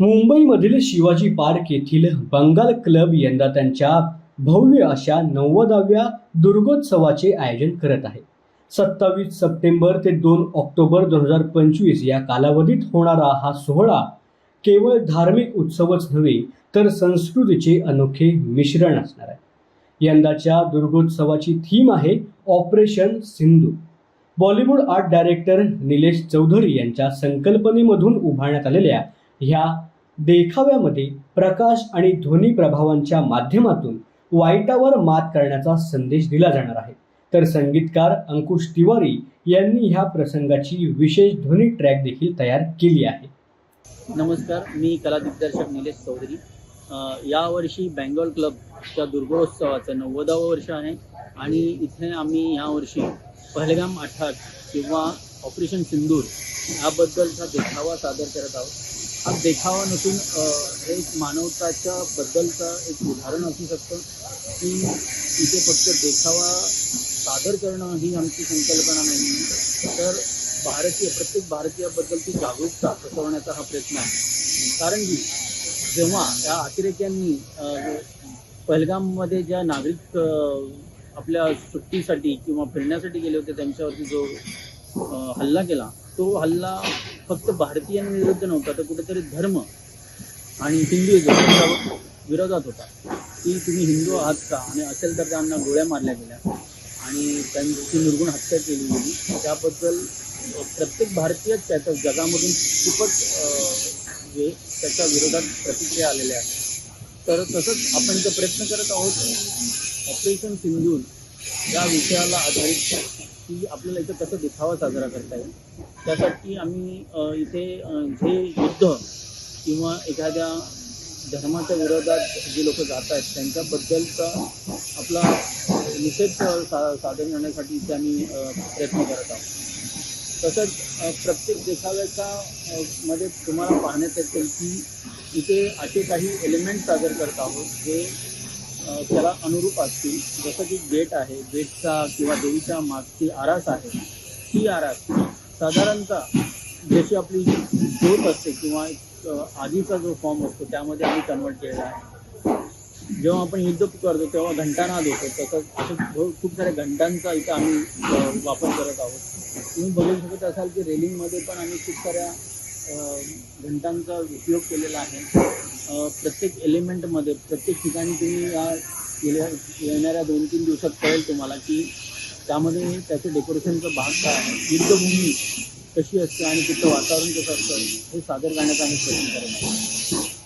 मुंबईमधील शिवाजी पार्क येथील बंगाल क्लब यंदा त्यांच्या भव्य अशा नव्वदाव्या दुर्गोत्सवाचे आयोजन करत आहे. सत्तावीस सप्टेंबर ते दोन ऑक्टोबर दोन हजार पंचवीस या कालावधीत होणारा हा सोहळा केवळ धार्मिक उत्सवच नव्हे तर संस्कृतीचे अनोखे मिश्रण असणार आहे. यंदाच्या दुर्गोत्सवाची थीम आहे operation Sindoor. Bollywood art director Nilesh Chaudhari यांच्या संकल्पनेमधून उभारण्यात आलेल्या ह्या देखाव्यामध्ये प्रकाश आणि ध्वनी प्रभावांच्या माध्यमातून वाईटावर मात करण्याचा संदेश दिला जाणार आहे. तर संगीतकार अंकुश तिवारी यांनी ह्या प्रसंगाची विशेष ध्वनी ट्रॅक देखील तयार केली आहे. नमस्कार मी कला दिग्दर्शक निलेश चौधरी. यावर्षी बँगॉल क्लबच्या दुर्गोत्सवाचं नव्वदावं वर्ष आहे आणि इथे आम्ही यावर्षी पहलगाम आठात किंवा ऑपरेशन सिंदूर याबद्दलचा देखावा सादर करत आहोत. हा देखावा नसून एक मानवताच्या बद्दलचं एक उदाहरण असू शकतं की इथे फक्त देखावा सादर करणं ही आमची संकल्पना नाही तर भारतीय प्रत्येक भारतीयाबद्दलची जागरूकता पसरवण्याचा हा प्रयत्न आहे. कारण की जेव्हा या अतिरेक्यांनी पहलगाममध्ये ज्या नागरिक आपल्या सुट्टीसाठी किंवा फिरण्यासाठी गेले होते त्यांच्यावरती जो हल्ला केला. तो हल्ला फक्त भारतीयांविरुद्ध नव्हता तर कुठेतरी धर्म आणि हिंदुइझम विरोधात होता. की तुम्ही हिंदू आहात का? आणि असेल तर त्यांना गोळ्या मारल्या गेल्या. आणि त्यांची निर्गुण हत्या केली गेली. त्याबद्दल प्रत्येक भारतीयच त्याच्या जगामधून खूपच जे त्याच्या विरोधात प्रतिक्रिया आलेल्या आहेत. तर तसंच आपण तर प्रयत्न करत आहोत की ऑपरेशन सिंधूर या विषयाला आधारित की आपल्याला इथं कसं दिखावा साजरा करता येईल? त्यासाठी आम्ही इथे जे युद्ध किंवा एखाद्या धर्माच्या विरोधात जे लोक जात आहेत त्यांच्याबद्दलचा आपला निषेध सा सादर करण्यासाठी इथे आम्ही प्रयत्न करत आहोत. तसंच प्रत्येक देखाव्याच्या मध्ये तुम्हाला पाहण्यात येतील की इथे असे काही एलिमेंट सादर करत आहोत जे त्याला अनुरूप असतील. जसं की गेट आहे गेटचा किंवा देवीच्या मागची आरास आहे ही आरास साधारणतः जशी आपली ज्योत असते किंवा एक आधीचा जो फॉर्म असतो त्यामध्ये आम्ही कन्वर्ट केलेला आहे. जेव्हा आपण युद्ध करतो तेव्हा घंटानाद होतो. तसंच असं खूप साऱ्या घंटांचा इथं आम्ही वापर करत आहोत. तुम्ही बघू शकत असाल की रेलिंगमध्ये पण आम्ही खूप साऱ्या घंटांचा उपयोग केलेला आहे. प्रत्येक एलिमेंटमध्ये प्रत्येक ठिकाणी तुम्ही या गेल्या येणाऱ्या दोन तीन दिवसात कळेल तुम्हाला की त्यामध्ये त्याचं डेकोरेशनचा भाग काय आहे. युद्धभूमी कशी असते आणि तिथं वातावरण कसं असतं हे सादर करण्याचा आम्ही प्रयत्न करत आहोत